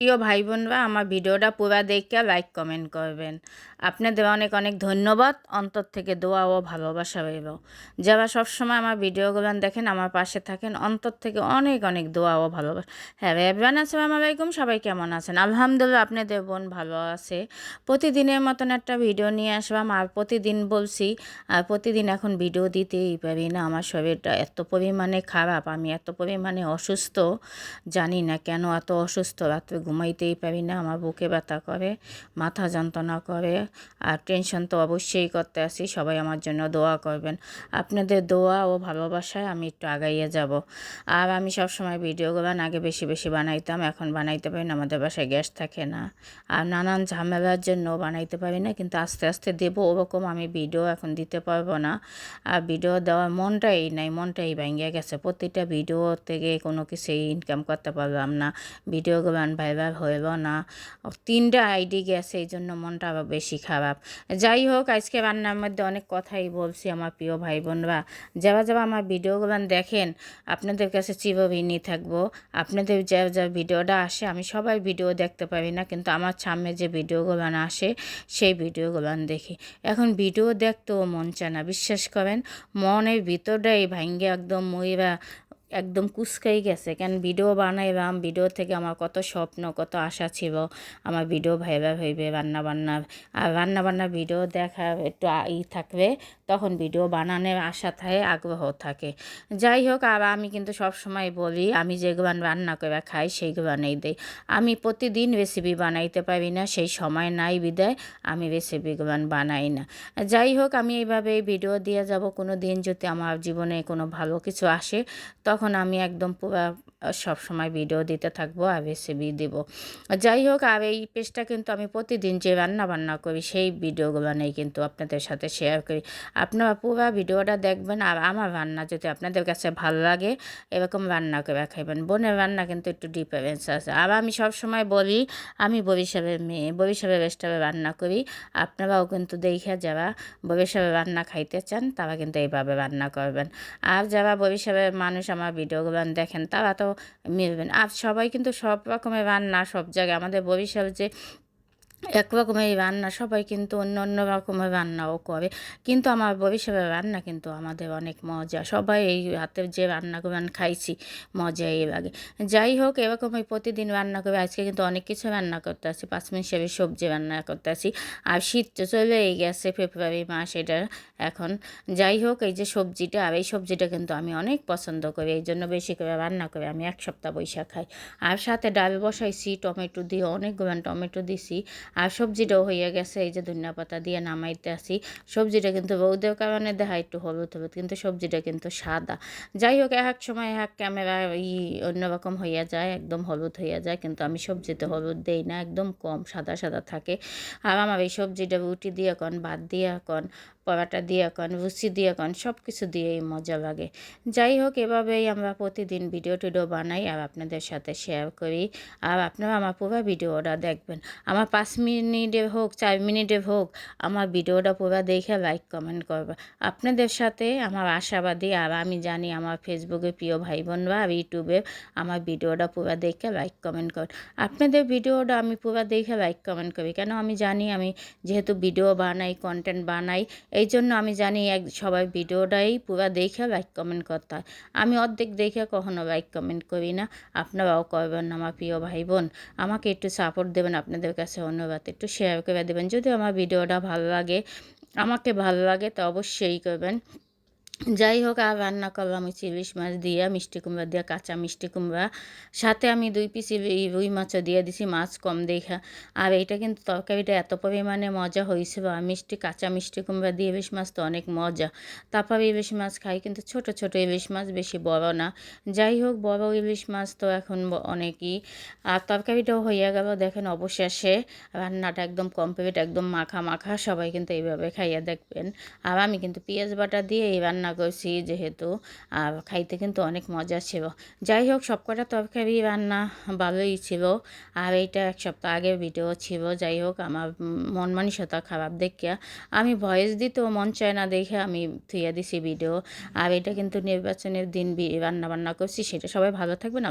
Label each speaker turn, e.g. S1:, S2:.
S1: প্রিয় ভাই বোনরা আমার ভিডিওটা পুরা দেখে লাইক কমেন্ট করবেন। আপনাদের অনেক অনেক ধন্যবাদ। অন্তর থেকে দোয়া ও ভালোবাসা রইল। যারা সবসময় আমার ভিডিওগুলো দেখেন, আমার পাশে থাকেন, অন্তর থেকে অনেক অনেক দোয়া ও ভালোবাসা। হ্যাঁ এভরান আসসালামু আলাইকুম। সবাই কেমন আছেন? আলহামদুলিল্লাহ, আপনাদের বোন ভালো আছে। প্রতিদিনের মতন একটা ভিডিও নিয়ে আসলাম। আর প্রতিদিন বলছি, আর প্রতিদিন এখন ভিডিও দিতেই পারি না। আমার শরীরটা এত পরিমাণে খারাপ, আমি এত পরিমাণে অসুস্থ, জানি না কেন এত অসুস্থ রাত্রে ঘুমাইতেই পারি না, আমার বুকে ব্যথা করে, মাথা যন্ত্রণা করে, আর টেনশন তো অবশ্যই করতে আসি, সবাই আমার জন্য দোয়া করবেন। আপনাদের দোয়া ও ভালোবাসায় আমি একটু আগাইয়ে যাব। আর আমি সবসময় ভিডিওগুলো আগে বেশি বেশি বানাইতাম, এখন বানাইতে পারি না, আমাদের বাসায় গ্যাস থাকে না। আর নানান ঝামেলার জন্য বানাইতে পারি না, কিন্তু আস্তে আস্তে দেবো, ওরকম আমি ভিডিও এখন দিতে পারব না। আর ভিডিও দেওয়ার মনটাই নাই, মনটাই ভেঙে গেছে। প্রতিটা ভিডিও থেকে কোনো কিছুই ইনকাম করতে পারলাম না। ভিডিওগুলো ভাই ভাইরাল হইব না। তিনটা আইডি গেছে এই জন্য মনটা আবার বেশি খারাপ। যাই হোক, আজকে রান্নার মধ্যে অনেক কথাই বলছি আমার প্রিয় ভাই বোনরা যারা যারা আমার ভিডিওগুলো দেখেন, আপনাদের কাছে চিরঋণী থাকব। আপনাদের যা যা ভিডিওটা আসে, আমি সবাই ভিডিও দেখতে পারি না, কিন্তু আমার সামনে যে ভিডিওগুলো আসে, সেই ভিডিওগুলো দেখি। এখন ভিডিও দেখতেও মন চায় না, বিশ্বাস করেন, মনের ভিতরটাই ভাঙ্গে একদম ময়রা একদম কুসকাই গেছে। কেন ভিডিও বানাইলাম ভিডিও থেকে আমার কত স্বপ্ন, কত আশা ছিল। আমার ভিডিও ভাইবা ভাইবে রান্না বান্না, আর রান্না বান্না ভিডিও দেখা একটু ই থাকবে, তখন ভিডিও বানানোর আশা থাকে, আগ্রহ থাকে। যাই হোক, আর আমি কিন্তু সব সময় বলি, আমি যেগুলো রান্না করে খাই সেইগুলো নেই দিই। আমি প্রতিদিন রেসিপি বানাইতে পারি না, সেই সময় নাই বিদায়, আমি রেসিপিগুলো বানাই না। যাই হোক, আমি এইভাবে ভিডিও দিয়ে যাব। কোনো দিন যদি আমার জীবনে কোনো ভালো কিছু আসে, তখন আমি একদম সব সময় ভিডিও দিতে থাকব, আর রেসিপি দেব। যাই হোক, আর এই পেজটা কিন্তু আমি প্রতিদিন যে রান্না বান্না করি, সেই ভিডিওগুলো নেই কিন্তু আপনাদের সাথে শেয়ার করি। আপনারা পুরো ভিডিওটা দেখবেন, আর আমার রান্না যদি আপনাদের কাছে ভালো লাগে, এরকম রান্না করে খাইবেন। বোনের রান্না কিন্তু একটু ডিফারেন্স আছে। আর আমি সব সময় বলি, আমি বরিশালের মেয়ে, বরিশালের রেস্টুরেন্টে রান্না করি। আপনারাও কিন্তু দেখে যারা বরিশালের রান্না খাইতে চান, তারা কিন্তু এইভাবে রান্না করবেন। আর যারা বরিশালের মানুষ, আমার ভিডিওগুলো দেখেন, তারা তো মিলবেন আর সবাই কিন্তু সব রকমের রান্না সব জায়গায়, আমাদের বরিশাল যে এক রকমের রান্না, সবাই কিন্তু অন্য অন্য রকমের রান্নাও করে। কিন্তু আমার বরিশালের রান্না কিন্তু আমাদের অনেক মজা। সবাই এই হাতের যে রান্না রান্নাগুলো খাইছি, মজা এই লাগে যাই হোক, এরকমই প্রতিদিন রান্না করে আজকে কিন্তু অনেক কিছু রান্না করতে আসি। পাঁচ মিনিট হিসেবে সবজি রান্না করতে আসি। আর শীত তো চলেই গেছে, ফেব্রুয়ারি মাস, এটা এখন। যাই হোক, এই যে সবজিটা, আর এই সবজিটা কিন্তু আমি অনেক পছন্দ করি। এই জন্য বেশি করে রান্না করে আমি এক সপ্তাহ বৈশাখ খাই। আর সাথে ডাল বসাইছি, টমেটো দিয়ে অনেকগুলো টমেটো দিছি। আর সবজিটাও হইয়া গেছে, এই যে ধনিয়া পাতা দিয়ে নামাইতে আসি। সবজিটা কিন্তু বৌদের কারণে দেখা একটু হলুদ হলুদ, কিন্তু সবজিটা কিন্তু সাদা। যাই হোক, এক সময় এক ক্যামেরা ই অন্যরকম হইয়া যায়, একদম হলুদ হইয়া যায়, কিন্তু আমি সবজিতে হলুদ দেই না, একদম কম, সাদা সাদা থাকে। আর আমার এই সবজিটা রুটি দিয়ে কন, ভাত দিয়ে কন পরাটা দিয়ে কন রুচি দিয়ে কন সব কিছু দিয়েই মজা লাগে। যাই হোক, এভাবেই আমরা প্রতিদিন ভিডিও টিডিও বানাই আর আপনাদের সাথে শেয়ার করি। আর আপনারা আমার পুরো ভিডিওটা দেখবেন। আমার পাঁচ মিনিটে হোক, চার মিনিটে হোক, আমার ভিডিওটা পুরো দেখে লাইক কমেন্ট করবে। আপনাদের সাথে আমার আশাবাদী, আর আমি জানি আমার ফেসবুকে প্রিয় ভাই বোনরা আর ইউটিউবে আমার ভিডিওটা পুরো দেখে লাইক কমেন্ট কর। আপনাদের ভিডিওটা আমি পুরো দেখে লাইক কমেন্ট করি। কেন আমি জানি আমি যেহেতু ভিডিও বানাই কন্টেন্ট বানাই এই জন্য আমি জানি এক সবাই ভিডিওটাই পুরা দেখে লাইক কমেন্ট করতে হয়। আমি অর্ধেক দেখে কখনো লাইক কমেন্ট করি না। আপনারাও করবেন আমার প্রিয় ভাই বোন আমাকে একটু সাপোর্ট দেবেন, আপনাদের কাছে অনুবাদ একটু শেয়ার করে দেবেন। যদি আমার ভিডিওটা ভালো লাগে, আমাকে ভালো লাগে তো অবশ্যই করবেন। যাই হোক আর রান্না করলাম ওই ইলিশ মাছ দিয়ে, মিষ্টি কুমড়া দিয়ে, কাঁচা মিষ্টি কুমড়া। সাথে আমি দুই পিস রুই মাছও দিয়ে দিছি, মাছ কম দেখা। আর এইটা কিন্তু তরকারিটা এত পরিমাণে মজা হয়েছিল। আর মিষ্টি, কাঁচা মিষ্টি কুমড়া দিয়ে ইলিশ মাছ তো অনেক মজা। তারপর ইলিশ মাছ খাই, কিন্তু ছোট ছোট ইলিশ মাছ বেশি বড় না। যাই হোক বড় ইলিশ মাছ তো এখন অনেকই। আর তরকারিটাও হইয়া গেল, দেখেন অবশেষে রান্নাটা একদম কমপ্লিট একদম মাখা মাখা। সবাই কিন্তু এইভাবে খাইয়া দেখবেন। আর আমি কিন্তু পেঁয়াজ বাটা দিয়ে এই রান্না রান্না করছি যেহেতু, আর খাইতে কিন্তু অনেক মজা ছিল। যাই হোক সব কটা তরকারি রান্না ভালোই ছিল। আর এইটা এক সপ্তাহ আগে ভিডিও ছিল, যাই হোক, আমার মন মানসিকতা খারাপ দেখিয়া আমি ভয়েস দিতেও মন চায় না দেখে আমি থুইয়া দিছি ভিডিও। আর এটা কিন্তু নির্বাচনের দিন রান্না বান্না করছি, সেটা সবাই ভালো থাকবে না